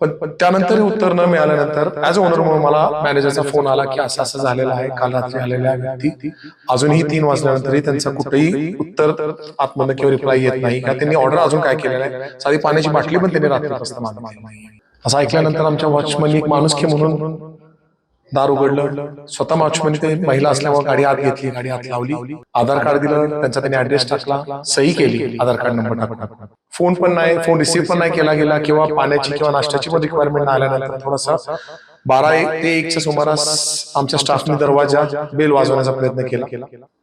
पण त्यानंतर उत्तर न मिळाल्यानंतर ऍज ओनर म्हणून मला मॅनेजरचा फोन आला की असं असं झालेलं आहे. काल रात्री आलेल्या व्यक्ती अजूनही तीन वाजल्यानंतरही त्यांचं कुठेही उत्तर आतमधनं किंवा रिप्लाय येत नाही का त्यांनी ऑर्डर अजून काय केलेलं आहे? साधी पाण्याची बाटली पण त्यांनी नाही असं ऐकल्यानंतर आमच्या वॉचमननी एक माणूस म्हणून दार उघडलं. स्वतः वॉचमनी ते महिला असल्यामुळे गाडी आत घेतली. गाडी आत लावली. आधार कार्ड दिलं. त्यांचा त्यांनी ऍड्रेस टाकला. सही केली. आधार कार्ड नंबर टाकून फोन पण नाही. फोन रिसीव्ह पण नाही केला गेला किंवा पाण्याची किंवा नाश्त्याची पण रिक्वायरमेंट आल्यानंतर थोडासा बारा एक ते एकच्या सुमारास आमच्या स्टाफने दरवाजा बेल वाजवण्याचा प्रयत्न केला.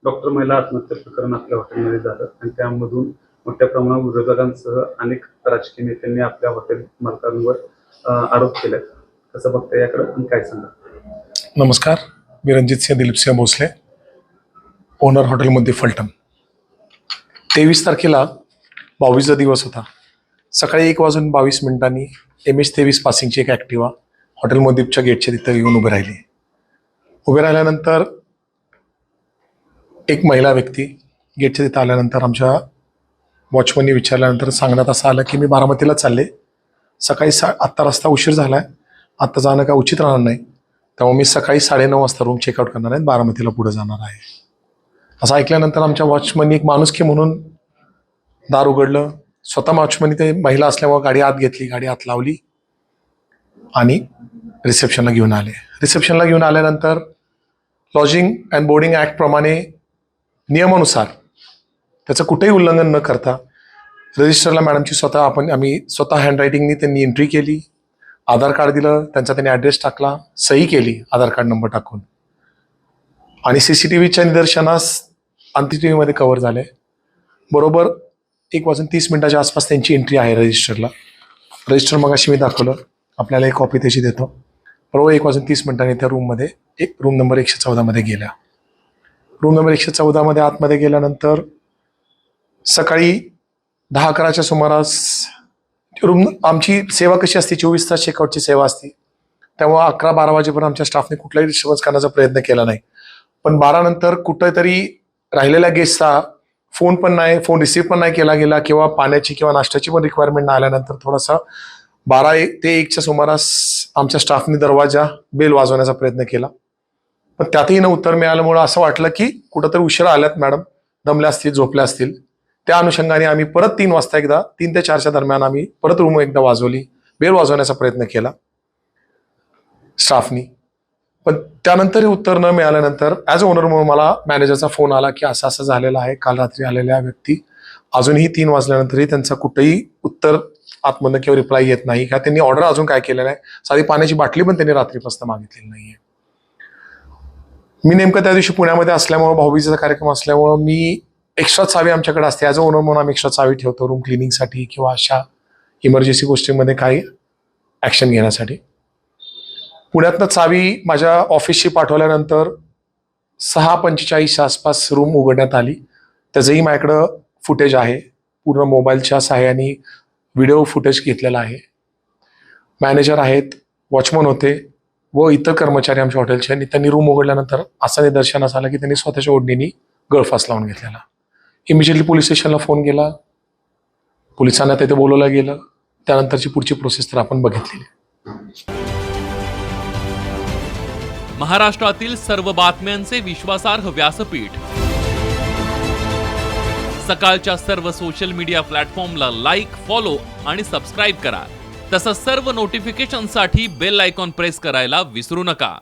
डॉक्टर महिला आत्महत्या प्रकरण आपल्या हॉटेलमध्ये झालं. आणि त्यामधून मोठ्या प्रमाणावर विरोधकांसह अनेक राजकीय नेत्यांनी आपल्या हॉटेल मालकांवर आरोप केले कसं बघता याकडे? आणि काय सांगा नमस्कार मी रणजित सिंह दिलीप सिंह भोसले ओनर हॉटेलमध्ये फलटण. तेवीस तारखेला बावीसचा दिवस होता. सकाळी एक वाजून बावीस मिनिटांनी एम एच तेवीस पासिंगची एक ॲक्टिवा हॉटेल गेटच्या तिथं येऊन उभी राहिली. उभे राहिल्यानंतर एक महिला व्यक्ती गेटच्या तिथं आल्यानंतर आमच्या वॉचमननी विचारल्यानंतर सांगण्यात असं आलं की मी बारामतीला चालले. सकाळी सा आत्ता रस्ता उशीर झाला आहे आत्ता जाणं काय उचित राहणार नाही. तेव्हा मी सकाळी साडेनऊ वाजता रूम चेकआउट करणार आहे बारामतीला पुढे जाणार आहे. असं ऐकल्यानंतर आमच्या वॉचमननी एक माणुसकी म्हणून दार उघडलं. स्वतः वॉचमनी ते महिला असल्यामुळे गाडी आत घेतली गाडी आत लावली आणि रिसेप्शनला घेऊन आले. रिसेप्शनला घेऊन आल्यानंतर लॉजिंग अँड बोर्डिंग ॲक्टप्रमाणे नियमानुसार त्याचं कुठेही उल्लंघन न करता रजिस्टरला मॅडमची स्वतः आपण आम्ही स्वतः हँडरायटिंगनी त्यांनी एंट्री केली. आधार कार्ड दिलं त्यांचा त्यांनी ॲड्रेस टाकला सही केली आधार कार्ड नंबर टाकून. आणि सी सी टी व्हीच्या निदर्शनास अंतिम टी व्हीमध्ये कव्हर झाले. बरोबर एक वाजून तीस मिनिटाच्या आसपास त्यांची एंट्री आहे रजिस्टरला रजिस्टर मग अशी मी दाखवलं. आपल्याला एक कॉपी त्याची देतो. बरोबर एक वाजून तीस मिनिटांनी त्या रूममध्ये एक रूम नंबर एकशे चौदामध्ये गेल्या. रूम नंबर एकशे चौदामध्ये आतमध्ये गेल्यानंतर सकाळी दहा अकराच्या सुमारास रूम आमची सेवा कशी असते? चोवीस तास चेकआउटची सेवा असते. तेव्हा अकरा बारा वाजेपर्यंत आमच्या स्टाफने कुठलाही डिस्टर्बन्स करण्याचा प्रयत्न केला नाही. पण बारा नंतर कुठेतरी राहिलेल्या गेस्टचा फोन पण नाही फोन रिसीव्ह पण नाही केला गेला किंवा पाण्याची किंवा नाश्त्याची पण रिक्वायरमेंट नाही आल्यानंतर थोडासा बारा एक ते एकच्या सुमारास आमच्या स्टाफने दरवाजा बेल वाजवण्याचा प्रयत्न केला. पण त्यातही न उत्तर मिळाल्यामुळं असं वाटलं की कुठंतरी उशिरा आल्यात मॅडम. दमल्या असतील झोपल्या असतील. त्या अनुषंगाने आम्ही परत तीन वाजता एकदा तीन ते चारच्या दरम्यान आम्ही परत रूम एकदा वाजवली बेल वाजवण्याचा प्रयत्न केला. स्टाफनी पण त्यानंतरही उत्तर न मिळाल्यानंतर ॲज ओनर म्हणून मला मॅनेजरचा फोन आला की असं असं झालेलं आहे काल रात्री आलेल्या व्यक्ती अजूनही तीन वाजल्यानंतरही त्यांचं कुठेही उत्तर आतमधनं किंवा रिप्लाय येत नाही. का त्यांनी ऑर्डर अजून काय केलेलं आहे साधी पाण्याची बाटली पण त्यांनी रात्रीपासून मागितलेली नाहीये. मी नेमकं त्या दिवशी पुण्यामध्ये असल्यामुळं भाऊबीजेचा कार्यक्रम असल्यामुळं मी एक्स्ट्रा चावी आमच्याकडे असते. ॲज अ ओनर म्हणून आम्ही एक्स्ट्रा चावी ठेवतो रूम क्लिनिंगसाठी किंवा अशा इमर्जन्सी गोष्टींमध्ये काही ॲक्शन घेण्यासाठी. पुण्यातनं चावी माझ्या ऑफिसशी पाठवल्यानंतर सहा पंचेचाळीसच्या आसपास रूम उघडण्यात आली. त्याचंही माझ्याकडं फुटेज आहे. पूर्ण मोबाईलच्या सहाय्याने व्हिडिओ फुटेज घेतलेला आहे. मॅनेजर आहेत वॉचमन होते व इतर कर्मचारी आमच्या हॉटेलचे आणि त्यांनी रूम उघडल्यानंतर असं निदर्शनास आलं की त्यांनी स्वतःच्या ओढणीने गळफास लावून घेतलेला. इमिजिएटली पोलीस स्टेशनला फोन केला. पोलिसांना तिथे बोलवलं गेलं. त्यानंतरची पुढची प्रोसेस तर आपण बघितलेली महाराष्ट्रातील सर्व बातम्यांचे विश्वासार्ह व्यासपीठ. सकाळच्या सर्व सोशल मीडिया प्लॅटफॉर्मला लाईक फॉलो आणि सबस्क्राईब करा. तसंच सर्व नोटिफिकेशनसाठी बेल आयकॉन प्रेस करायला विसरू नका.